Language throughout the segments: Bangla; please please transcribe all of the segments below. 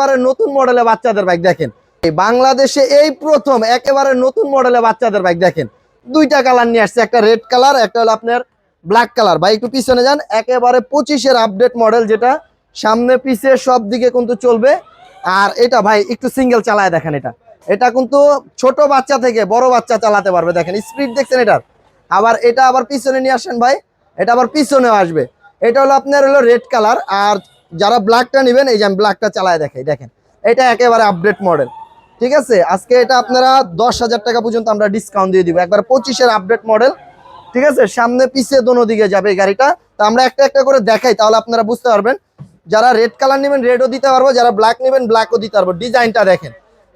একেবারে নতুন মডেলে বাচ্চাদের বাইক দেখেন। বাংলাদেশে এই প্রথম একেবারে নতুন মডেলে বাচ্চাদের বাইক দেখেন। দুইটা কালার নিয়ে আসছে, একটা রেড কালার একটা হলো আপনার ব্ল্যাক কালার বা একটু পিছনে যান, একেবারে পঁচিশের আপডেট মডেল যেটা সামনে পিছে সব দিকে কিন্তু চলবে। আর এটা ভাই, একটু সিঙ্গেল চালায় দেখেন এটা। এটা কিন্তু ছোট বাচ্চা থেকে বড় বাচ্চা চালাতে পারবে। দেখেন স্পিড দেখছেন এটার? আবার এটা আবার পিছনে নিয়ে আসেন ভাই, এটা আবার পিছনেও আসবে। এটা হলো আপনার হলো রেড কালার আর যারা ব্ল্যাকটা নেবেন, এই যে আমি ব্ল্যাকটা চালায় দেখাই, দেখেন। এটা একেবারে আপডেট মডেল ঠিক আছে? আজকে এটা আপনারা দশ হাজার টাকা পর্যন্ত আমরা ডিসকাউন্ট দিয়ে দিব। একবার পঁচিশের আপডেট মডেল ঠিক আছে? সামনে পিছিয়ে দোনো দিকে যাবে এই গাড়িটা। তো আমরা একটা একটা করে দেখাই, তাহলে আপনারা বুঝতে পারবেন। যারা রেড কালার নেবেন রেডও দিতে পারব, যারা ব্ল্যাক নেবেন ব্ল্যাকও দিতে পারব। ডিজাইনটা দেখেন,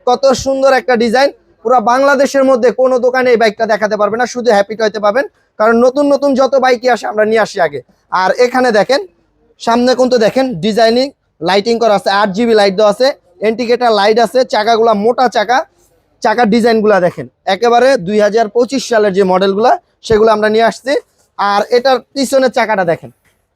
কত সুন্দর একটা ডিজাইন। পুরো বাংলাদেশের মধ্যে কোনো দোকানে এই বাইকটা দেখাতে পারবে না, শুধু হ্যাপি টয়তে পাবেন। কারণ নতুন নতুন যত বাইকই আসে, আমরা নিয়ে আসি আগে। আর এখানে দেখেন সামনে কিন্তু দেখেন ডিজাইনিং লাইটিং করা আছে, আট জিবি লাইট দেওয়া আছে এন্টিকেটার লাইট আছে, চাকাগুলা মোটা চাকা চাকার ডিজাইনগুলা দেখেন। একেবারে দুই হাজার পঁচিশ সালের যে মডেলগুলা, সেগুলো আমরা নিয়ে আসছি। আর এটার পিছনের চাকাটা দেখেন,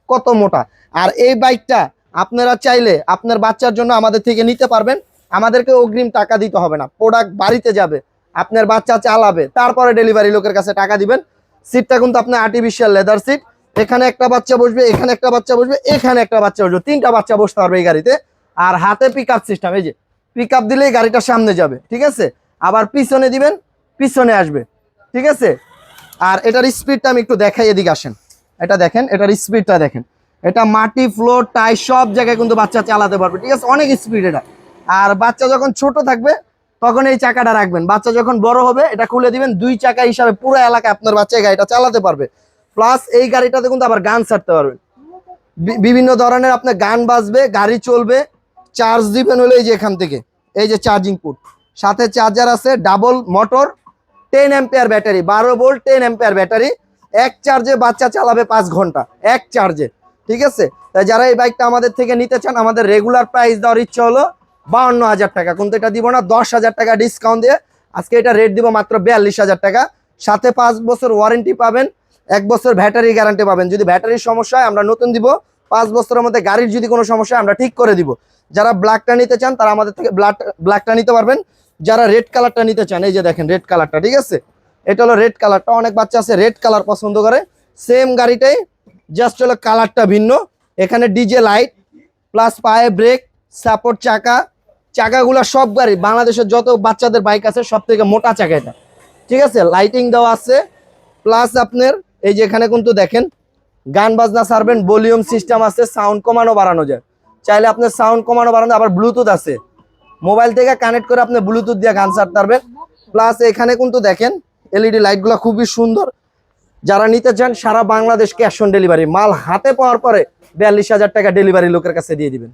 কত মোটা। আর এই বাইকটা আপনারা চাইলে আপনার বাচ্চার জন্য আমাদের থেকে নিতে পারবেন। আমাদেরকে অগ্রিম টাকা দিতে হবে না। প্রোডাক্ট বাড়িতে যাবে, আপনার বাচ্চা চালাবে, তারপরে ডেলিভারি লোকের কাছে টাকা দিবেন। সিটটা কিন্তু আপনার আর্টিফিশিয়াল লেদার সিট এখানে একটা বাচ্চা বসবে, এখানে একটা বাচ্চা বসবে, এখানে একটা বাচ্চা বসবে, তিনটা বাচ্চা বসতে পারবে এই গাড়িতে। আর হাতে পিক সিস্টেম এই যে পিক দিলেই গাড়িটা সামনে যাবে, ঠিক আছে? আবার পিছনে দিবেন, পিছনে আসবে, ঠিক আছে? আর এটার স্পিডটা আমি একটু দেখাই, এদিকে আসেন। এটা দেখেন, এটার স্পিডটা দেখেন। এটা মাটি ফ্লোর টাই সব জায়গায় কিন্তু বাচ্চা চালাতে পারবে, ঠিক আছে? অনেক স্পিড এটা। আর বাচ্চা যখন ছোট থাকবে, তখন এই চাকাটা রাখবেন। বাচ্চা যখন বড় হবে, এটা খুলে দিবেন, দুই চাকা হিসাবে পুরো এলাকায় আপনার বাচ্চা গাড়িটা চালাতে পারবে। প্লাস এই গাড়িটাতে কিন্তু আবার গান ছাড়তে পারবেন। বিভিন্ন ধরনের আপনার গান বাজবে, গাড়ি চলবে চার্জ দিবেন হলো এই যে এখান থেকে, এই যে চার্জিং পুট সাথে চার্জার আছে double motor ten ampere battery বারো ভোল্ট টেন অ্যাম্পিয়ার ব্যাটারি এক চার্জে বাচ্চা চালাবে পাঁচ ঘণ্টা, এক চার্জে ঠিক আছে? তাই যারা এই বাইকটা আমাদের থেকে নিতে চান, আমাদের রেগুলার প্রাইস দেওয়ার ইচ্ছা হলো বাউন্ন হাজার টাকা, কিন্তু এটা দিব না, দশ হাজার টাকা ডিসকাউন্ট দিয়ে। আজকে এটা রেট দিব মাত্র বিয়াল্লিশ হাজার টাকা। সাথে পাঁচ বছর ওয়ারেন্টি পাবেন এক বছর ব্যাটারি গ্যারান্টি পাবেন। যদি ব্যাটারির সমস্যা হয়, আমরা নতুন দিব। পাঁচ বছরের মধ্যে গাড়ির যদি কোনো সমস্যা আমরা ঠিক করে দিব। যারা ব্ল্যাকটা নিতে চান, তারা আমাদের থেকে ব্ল্যাক ব্ল্যাকটা নিতে পারবেন। যারা রেড কালারটা নিতে চান, এই যে দেখেন রেড কালারটা ঠিক আছে? এটা হলো রেড কালারটা অনেক বাচ্চা আছে রেড কালার পছন্দ করে। সেম গাড়িটাই জাস্ট হলো কালারটা ভিন্ন। এখানে ডিজে লাইট প্লাস পায়ে ব্রেক সাপোর্ট চাকা। চাকাগুলো সব গাড়ি, বাংলাদেশের যত বাচ্চাদের বাইক আছে সব থেকে মোটা চাকা এটা। ঠিক আছে? লাইটিং দেওয়া আছে প্লাস আপনার এই যে এখানে কিন্তু দেখেন, গান বাজনা সারবেন ভলিউম সিস্টেম আছে, সাউন্ড কমানো বাড়ানো যায়। চাইলে আপনার সাউন্ড কমানো বাড়ানো, আবার ব্লুটুথ আছে। মোবাইল থেকে কানেক্ট করে আপনি ব্লুটুথ দিয়ে গান ছাড়তে পারবেন। প্লাস এখানে কিন্তু দেখেন, এলইডি লাইটগুলো খুবই সুন্দর। যারা নিতে চান, সারা বাংলাদেশ ক্যাশ অন ডেলিভারি। মাল হাতে পাওয়ার পরে বিয়াল্লিশ হাজার টাকা ডেলিভারি লোকের কাছে দিয়ে দিবেন।